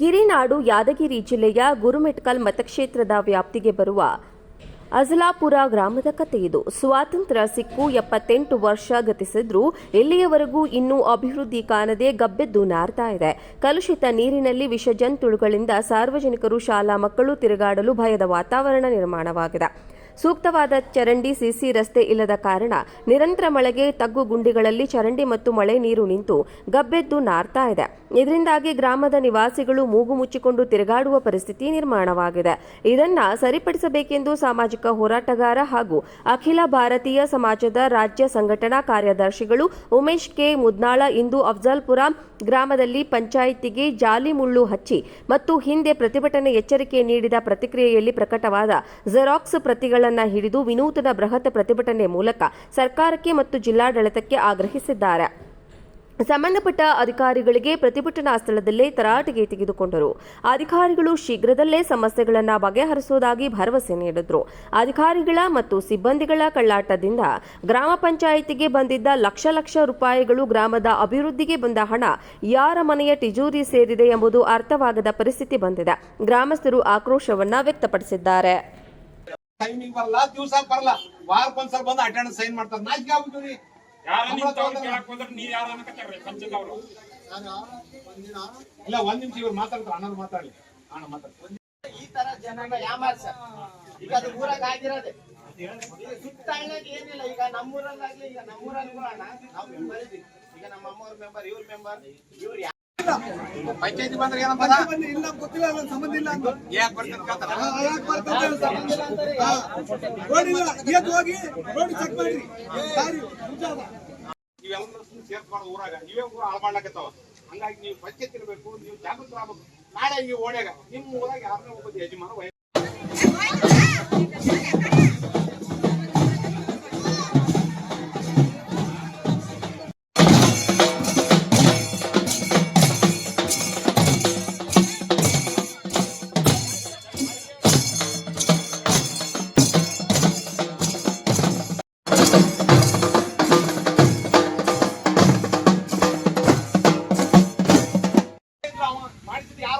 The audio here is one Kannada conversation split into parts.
ಗಿರಿನಾಡು ಯಾದಗಿರಿ ಜಿಲ್ಲೆಯ ಗುರುಮೆಟ್ಕಲ್ ಮತಕ್ಷೇತ್ರದ ವ್ಯಾಪ್ತಿಗೆ ಬರುವ ಅಜಲಾಪುರ ಗ್ರಾಮದ ಕಥೆಯಿದು ಸ್ವಾತಂತ್ರ್ಯ ಸಿಕ್ಕು ಎಪ್ಪತ್ತೆಂಟು ವರ್ಷ ಗತಿಸಿದ್ರೂ ಇಲ್ಲಿಯವರೆಗೂ ಇನ್ನೂ ಅಭಿವೃದ್ಧಿ ಕಾಣದೆ ಗಬ್ಬೆದ್ದು ನಾರ್ತಾ ಇದೆ. ಕಲುಷಿತ ನೀರಿನಲ್ಲಿ ವಿಷಜಂತುಳುಗಳಿಂದ ಸಾರ್ವಜನಿಕರು ಶಾಲಾ ಮಕ್ಕಳು ತಿರುಗಾಡಲು ಭಯದ ವಾತಾವರಣ ನಿರ್ಮಾಣವಾಗಿದೆ. ಸೂಕ್ತವಾದ ಚರಂಡಿ ಸಿಸಿ ರಸ್ತೆ ಇಲ್ಲದ ಕಾರಣ ನಿರಂತರ ಮಳೆಗೆ ತಗ್ಗು ಗುಂಡಿಗಳಲ್ಲಿ ಚರಂಡಿ ಮತ್ತು ಮಳೆ ನೀರು ನಿಂತು ಗಬ್ಬೆದ್ದು ನಾರ್ತಾ ಇದೆ. ಇದರಿಂದಾಗಿ ಗ್ರಾಮದ ನಿವಾಸಿಗಳು ಮೂಗು ಮುಚ್ಚಿಕೊಂಡು ತಿರುಗಾಡುವ ಪರಿಸ್ಥಿತಿ ನಿರ್ಮಾಣವಾಗಿದೆ. ಇದನ್ನ ಸರಿಪಡಿಸಬೇಕೆಂದು ಸಾಮಾಜಿಕ ಹೋರಾಟಗಾರ ಹಾಗೂ ಅಖಿಲ ಭಾರತೀಯ ಸಮಾಜದ ರಾಜ್ಯ ಸಂಘಟನಾ ಕಾರ್ಯದರ್ಶಿಗಳು ಉಮೇಶ್ ಕೆ. ಮುದ್ನಾಳ ಇಂದು ಅಫ್ಜಲ್ಪುರ ಗ್ರಾಮದಲ್ಲಿ ಪಂಚಾಯಿತಿಗೆ ಜಾಲಿ ಮುಳ್ಳು ಹಚ್ಚಿ ಮತ್ತು ಹಿಂದೆ ಪ್ರತಿಭಟನೆ ಎಚ್ಚರಿಕೆ ನೀಡಿದ ಪ್ರತಿಕ್ರಿಯೆಯಲ್ಲಿ ಪ್ರಕಟವಾದ ಜೆರಾಕ್ಸ್ ಪ್ರತಿಗಳನ್ನು ಹಿಡಿದು ವಿನೂತನ ಬೃಹತ್ ಪ್ರತಿಭಟನೆ ಮೂಲಕ ಸರ್ಕಾರಕ್ಕೆ ಮತ್ತು ಜಿಲ್ಲಾಡಳಿತಕ್ಕೆ ಆಗ್ರಹಿಸಿದ್ದಾರೆ. ಸಂಬಂಧಪಟ್ಟ ಅಧಿಕಾರಿಗಳಿಗೆ ಪ್ರತಿಭಟನಾ ಸ್ಥಳದಲ್ಲೇ ತರಾಟೆಗೆ ತೆಗೆದುಕೊಂಡರು. ಅಧಿಕಾರಿಗಳು ಶೀಘ್ರದಲ್ಲೇ ಸಮಸ್ಯೆಗಳನ್ನು ಬಗೆಹರಿಸುವುದಾಗಿ ಭರವಸೆ ನೀಡಿದರು. ಅಧಿಕಾರಿಗಳ ಮತ್ತು ಸಿಬ್ಬಂದಿಗಳ ಕಳ್ಳಾಟದಿಂದ ಗ್ರಾಮ ಪಂಚಾಯಿತಿಗೆ ಬಂದಿದ್ದ ಲಕ್ಷ ಲಕ್ಷ ರೂಪಾಯಿಗಳು ಗ್ರಾಮದ ಅಭಿವೃದ್ಧಿಗೆ ಬಂದ ಹಣ ಯಾರ ಮನೆಯ ಟಿಜೂರಿ ಸೇರಿದೆ ಎಂಬುದು ಅರ್ಥವಾಗದ ಪರಿಸ್ಥಿತಿ ಬಂದಿದೆ. ಗ್ರಾಮಸ್ಥರು ಆಕ್ರೋಶವನ್ನು ವ್ಯಕ್ತಪಡಿಸಿದ್ದಾರೆ. ಟೈಮಿಂಗ್ ಬರಲ್ಲ ದಿವಸ ಬರಲ್ಲ ವಾರಕ್ಕೊಂದ್ಸಲ ಬಂದು ಅಟೆಂಡೆನ್ಸ್ ಸೈನ್ ಮಾಡ್ತಾರೆ. ನಾಚಿಕೆ ಆಗ್ಬಿಟ್ಟಿವ್ರಿ ಪಂಚದವ್ರು ಇಲ್ಲ ಒಂದ್ ನಿಮಿಷ ಇವ್ರು ಮಾತಾಡ್ತಾರೆ. ಅಣ್ಣ ಮಾತಾಡ್ಲಿ. ಅಣ್ಣ ಮಾತಾಡ್ತಾರೆ ಈ ತರ ಜನನ ಸರ್? ಈಗ ಅದು ಊರಾಗ ಆಗಿರೋದೆ. ಈಗ ಸುತ್ತ ಏನಿಲ್ಲ. ಈಗ ನಮ್ಮೂರಲ್ಲಾಗ್ಲಿ ಈಗ ನಮ್ಮೂರಲ್ಲಿ ಕೂಡ ಅಣ್ಣ ನಾವು ಮೆಂಬರ್ ಇದೀವಿ ಈಗ ನಮ್ಮ ಅಮ್ಮವ್ರ ಮೆಂಬರ್ ಇವ್ರ ಮೆಂಬರ್ ಇವ್ರು ಯಾ- ಪಂಚಾಯತಿ ಬಂದ್ರೆ ಏನಂಬದ ಇಲ್ಲ ಗೊತ್ತಿಲ್ಲ ನನ್ನ ಸಂಬಂಧ ಇಲ್ಲ ಅಂತ. ಯಾಕೆ ಬರ್ತಾರೆ ಕೇಳ್ತಾರ? ಯಾಕೆ ಅಂತ ಇಲ್ಲ ಎದ್ದು ಹೋಗಿ ರೋಡ್ ಚೆಕ್ ಮಾಡ್ರಿ ಮುಂಜಾದ ಸೇರ್ಸ್ಬಾರ್ದು ಊರಾಗ ನೀವೇ ಊರ ಹಾಳು ಮಾಡ್ಲಕತ್ತಾವ? ಹಂಗಾಗಿ ನೀವು ಪಂಚಾಯತ್ ಇರಬೇಕು ನೀವು ಜಾಗೃತರಾಗಬೇಕು ನಾಳೆ ನೀವು ಓಣ್ಯಾಗ ನಿಮ್ಮ ಊರಾಗ ಯಾರನ್ನ ಒಬ್ಬ ಯಜಮಾನ ವಯ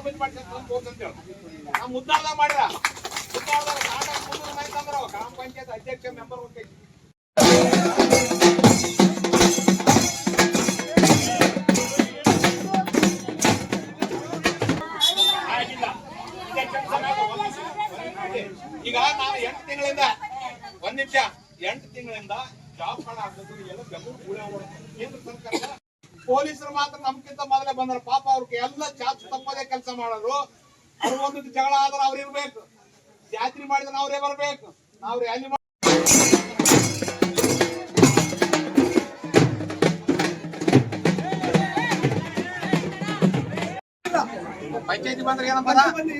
ಹೋಗ್ತಂತೇಳಿ ನಾವು ಮುದ್ದಾಡ್ದಾಗ ಮಾಡ್ರ ಮುದ್ದಾಡ್ದಾಗ ಕಾಂಡ ಮುನ್ನೂರು ಮಂದಿ ತಂದ್ರ ಅವ ಗ್ರಾಮ ಪಂಚಾಯತ್ ಅಧ್ಯಕ್ಷ ಮೆಂಬರ್ ಹೋಗ್ತೈತಿ. ಈಗ ನಾನು ಎಂಟು ತಿಂಗಳಿಂದ, ಒಂದ್ ನಿಮಿಷ, ಎಂಟು ತಿಂಗಳಿಂದ ಜಾಬ್ ಕಾರ್ಡ್ ಹಾಕೋದು ಎಲ್ಲ ಬೆಂಗಳೂರು. ಕೇಂದ್ರ ಸರ್ಕಾರ ಪೊಲೀಸರು ಮಾತ್ರ ನಮ್ಗಿಂತ ಮೊದಲೇ ಬಂದ್ರ. ಪಾಪ ಅವ್ರಿಗೆ ಎಲ್ಲ ಚಾಚು ತಪ್ಪದೇ ಕೆಲಸ ಮಾಡೋರು. ಅವ್ರ ಒಂದು ಜಗಳ ಆದ್ರೆ ಅವ್ರು ಇರ್ಬೇಕು. ಜಾತ್ರೆ ಮಾಡಿದ್ರೆ ಅವ್ರೇ ಬರ್ಬೇಕು. ನಾವ್ ರ್ಯಾಲಿ ಪಂಚಾಯತಿ ಬಂದ್ರೆ ಏನಪ್ಪ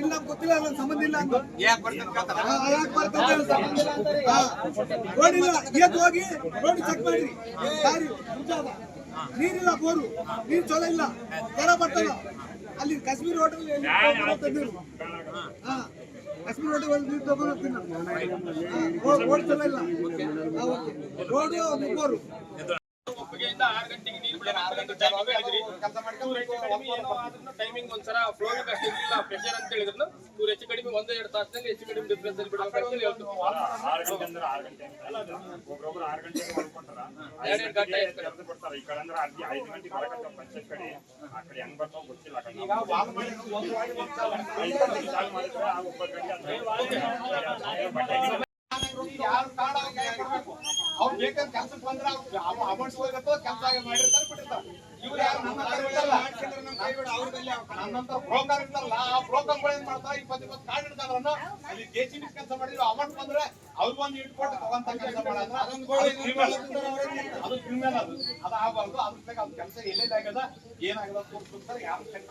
ಇಲ್ಲ ಗೊತ್ತಿಲ್ಲ ನನ್ನ ಸಂಬಂಧ ಇಲ್ಲ ಅಂತ ಯಾಕೆ ಬರ್ತಾರೆ ಹೋಗಿ ಚೆಕ್ ಮಾಡ್ರಿ. ನೀರಿಲ್ಲ ಬೋರು ನೀರು ಚಲೋ ಇಲ್ಲ. ಕೆರ ಬರ್ತದ ಅಲ್ಲಿ ಕಾಶ್ಮೀರ್ ಹೋಟೆಲ್ ನೀರು ಹಾ ಕಾಶ್ಮೀರ್ ಹೋಟೆಲ್ ನೀರು ತಗೊಂಡು ಹೋಗ್ತೀನಿ ರೋಡ್ ಚಲೋ ಇಲ್ಲ. ರೋಡು ಬೋರು ಟೈಮಿಂಗ್ ಒಂದ್ಸಲ ಫ್ಲೋ ಅಷ್ಟು ಇರಲಿಲ್ಲ ಪ್ರೆಷರ್ ಅಂತ ಹೇಳಿದ್ರು ಇವ್ರು ಹೆಚ್ಚು ಕಡಿಮೆ ಒಂದ್ ಎರಡು ತಾಸಿನಲ್ಲಿ ಹೆಚ್ಚು ಕಡಿಮೆ ಡಿಫ್ರೆನ್ಸ್ ಅಲ್ಲಿ ಅವ್ರು ಬೇಕಂದ್ರೆ ಕೆಲ್ಸಕ್ಕೆ ಬಂದ್ರೆ ಅಮೌಂಟ್ ಹೋಗಿರ್ತೋ ಕೆಲಸ ಮಾಡಿರ್ತಾರೆ ಬಿಟ್ಟಿರ್ತಾರೆ. ಇವ್ರು ಯಾರು ನಮ್ಮ. ನನ್ನಂತ ಬ್ರೋಕರ್ ಇರ್ತಾರಲ್ಲ ಆ ಬ್ರೋಕರ್ ಏನ್ ಮಾಡ್ತಾರೆ ಇಪ್ಪತ್ತು ಇಪ್ಪತ್ತು ಕಾರ್ಡ್ ಇಡ್ತಾರನ್ನ ಅಲ್ಲಿ ಕೆಲಸ ಮಾಡಿದ್ರು ಅಮೌಂಟ್ ಬಂದ್ರೆ ಅವ್ರು ಬಂದು ಇಟ್ಕೊಟ್ಟು ತಗೊಂತ ಕೆಲಸ ಮಾಡಿದ್ರೆ ಅದು. ಅದು ಆಗಬಾರ್ದು ಅದ್ರ ಅದು ಆಗ್ಯದ ಏನಾಗದ ಯಾರು ಕೆಲಸ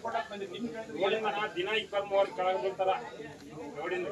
ಕೊಡಕ್ ಬಂದ್ರೆ ದಿನ ಇಪ್ಪತ್ತ್ ಮೂವತ್ತು ಕೆಳಗೆ ನೋಡಿಂದ